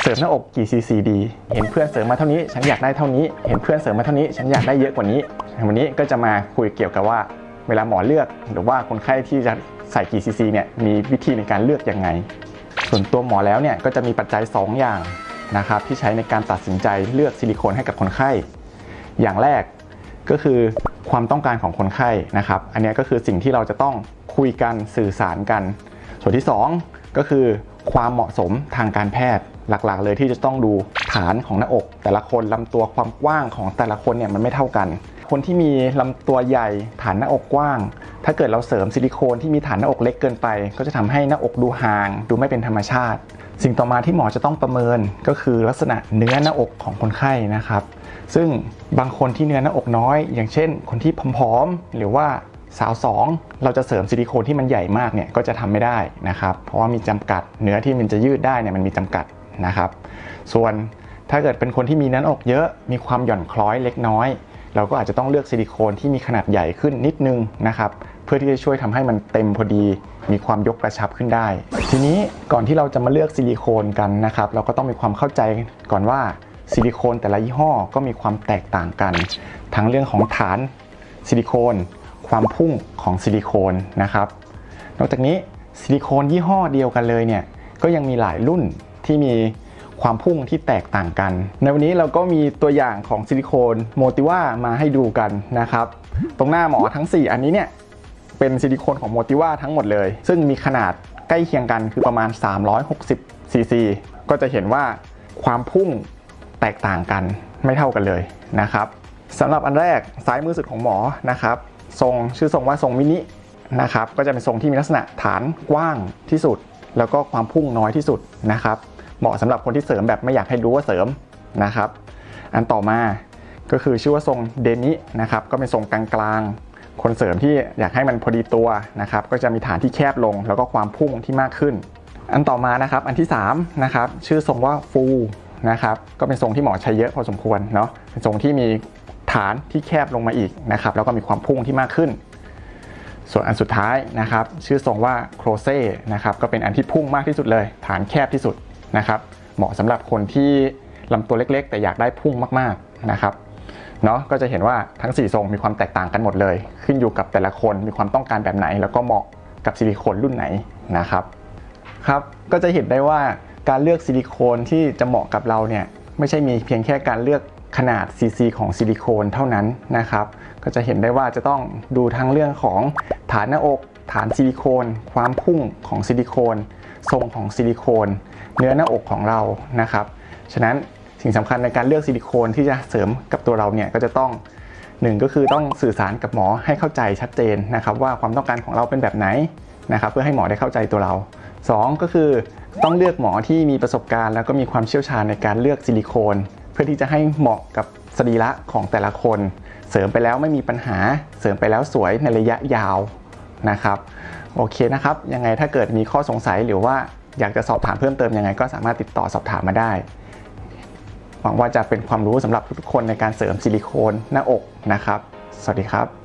เสริมหน้าอกกี่ซีซีดี เห็นเพื่อนเสริมมาเท่านี้ ฉันอยากได้เท่านี้ เห็นเพื่อนเสริมมาเท่านี้ ฉันอยากได้เยอะกว่านี้ วันนี้ก็จะมาคุยเกี่ยวกับว่า เวลาหมอเลือก หรือว่าคนไข้ที่จะใส่กี่ซีซีเนี่ยมีวิธีในการเลือกยังไง ส่วนตัวหมอแล้วเนี่ยก็จะมีปัจจัย 2 อย่างนะครับที่ใช้ในการตัดสินใจเลือกซิลิโคนให้กับคนไข้ อย่างแรกก็คือความต้องการของคนไข้นะครับ อันนี้ก็คือสิ่งที่เราจะต้องคุยกันสื่อสารกัน ส่วนที่ 2 ก็คือความเหมาะสมทางการแพทย์ หลักๆ เลยที่จะต้องดูฐานของหน้าอก แต่ละคนลำตัวความกว้างของแต่ละคนเนี่ยมันไม่เท่ากัน คนที่มีลำตัวใหญ่ฐานหน้าอกกว้าง ถ้าเกิดเราเสริมซิลิโคนที่มีฐานหน้าอกเล็กเกินไป ก็จะทำให้หน้าอกดูห่าง ดูไม่เป็นธรรมชาติ สิ่งต่อมาที่หมอจะต้องประเมินก็คือลักษณะเนื้อหน้าอกของคนไข้นะครับ ซึ่งบางคนที่เนื้อหน้าอกน้อย อย่างเช่น คนที่ผอมๆหรือว่าสาวสองเราจะเสริมซิลิโคนที่มันใหญ่มากเนี่ยก็จะทำไม่ได้นะครับ เพราะว่ามีจำกัดเนื้อที่มันจะยืดได้เนี่ยมันมีจำกัด นะครับ ส่วนถ้าเกิดเป็นคนที่มีเนื้อหน้าอกเยอะมีความหย่อนคล้อยเล็กน้อย เราก็อาจจะต้องเลือกซิลิโคนที่มีขนาดใหญ่ขึ้นนิดนึงนะครับเพื่อที่จะช่วยทำให้มันเต็มพอดี มีความยกกระชับขึ้นได้ ทีนี้ก่อนที่เราจะมาเลือกซิลิโคนกันนะครับ เราก็ต้องมีความเข้าใจก่อนว่าซิลิโคนแต่ละยี่ห้อก็มีความแตกต่างกัน ทั้งเรื่องของฐานซิลิโคน ความพุ่งของซิลิโคนนะครับ นอกจากนี้ซิลิโคนยี่ห้อเดียวกันเลยเนี่ยก็ยังมีหลายรุ่น ที่มีความพุ่งที่แตกต่างกัน ในวันนี้เราก็มีตัวอย่างของซิลิโคนโมติว่ามาให้ดูกันนะครับ ตรงหน้าหมอทั้ง 4 อันนี้เนี่ย เป็นซิลิโคนของโมติว่าทั้งหมดเลย ซึ่งมีขนาดใกล้เคียงกันคือประมาณ 360ซีซีก็จะเห็นว่าความพุ่งแตกต่างกันไม่เท่ากันเลยนะครับสำหรับอันแรกซ้ายมือสุดของหมอนะครับทรงชื่อทรงว่าทรงมินินะครับก็จะเป็นทรงที่มีลักษณะฐานกว้างที่สุด แล้วก็ความพุ่งน้อยที่สุดนะครับ เหมาะสำหรับคนที่เสริมแบบไม่อยากให้รู้ว่าเสริมนะครับ อันต่อมาก็คือชื่อว่าทรงเดนินะครับก็เป็นทรงกลางๆ คนเสริมที่อยากให้มันพอดีตัวนะครับก็จะมีฐานที่แคบลง แล้วก็ความพุ่งที่มากขึ้น อันต่อมานะครับอันที่3นะครับชื่อทรงว่าฟูนะครับก็เป็นทรงที่หมอใช้เยอะพอสมควรเนาะเป็นทรงที่มีฐานที่แคบลงมาอีกนะครับแล้วก็มีความพุ่งที่มากขึ้น ส่วนอันสุดท้ายนะครับชื่อทรงว่าโครเซ่นะครับก็เป็นอันที่พุ่งมากที่สุดเลย ฐานแคบที่สุด นะครับ เหมาะสำหรับคนที่ลำตัวเล็ก ๆ แต่อยากได้พุ่งมากๆนะครับเนาะก็จะเห็นว่าทั้ง4ทรงมีความแตกต่างกันหมดเลย ขึ้นอยู่กับแต่ละคนมีความต้องการแบบไหน แล้วก็เหมาะกับซิลิโคนรุ่นไหนนะครับครับก็จะเห็นได้ว่าการเลือกซิลิโคนที่จะเหมาะกับเราเนี่ยไม่ใช่มีเพียงแค่การเลือกขนาด CC ของซิลิโคนเท่านั้นนะครับ ก็จะเห็นได้ว่าจะต้องดูทั้งเรื่องของฐานหน้าอก ฐานซิลิโคน ความพุ่งของซิลิโคน ทรงของซิลิโคน เนื้อหน้าอกของเรานะครับฉะนั้นสิ่งสำคัญในการเลือกซิลิโคนที่จะเสริมกับตัวเราเนี่ยก็จะต้องหนึ่งก็คือต้องสื่อสารกับหมอให้เข้าใจชัดเจนนะครับว่าความต้องการของเราเป็นแบบไหนนะครับเพื่อให้หมอได้เข้าใจตัวเราสองก็คือต้องเลือกหมอที่มีประสบการณ์ แล้วก็มีความเชี่ยวชาญในการเลือกซิลิโคน เพื่อที่จะให้เหมาะกับสรีระของแต่ละคน เสริมไปแล้วไม่มีปัญหา เสริมไปแล้วสวยในระยะยาวนะครับ โอเคนะครับ ยังไงถ้าเกิดมีข้อสงสัยหรือว่าอยากจะสอบถามเพิ่มเติมยังไงก็สามารถติดต่อสอบถามมาได้ หวังว่าจะเป็นความรู้สำหรับทุกคนในการเสริมซิลิโคนหน้าอกนะครับ สวัสดีครับ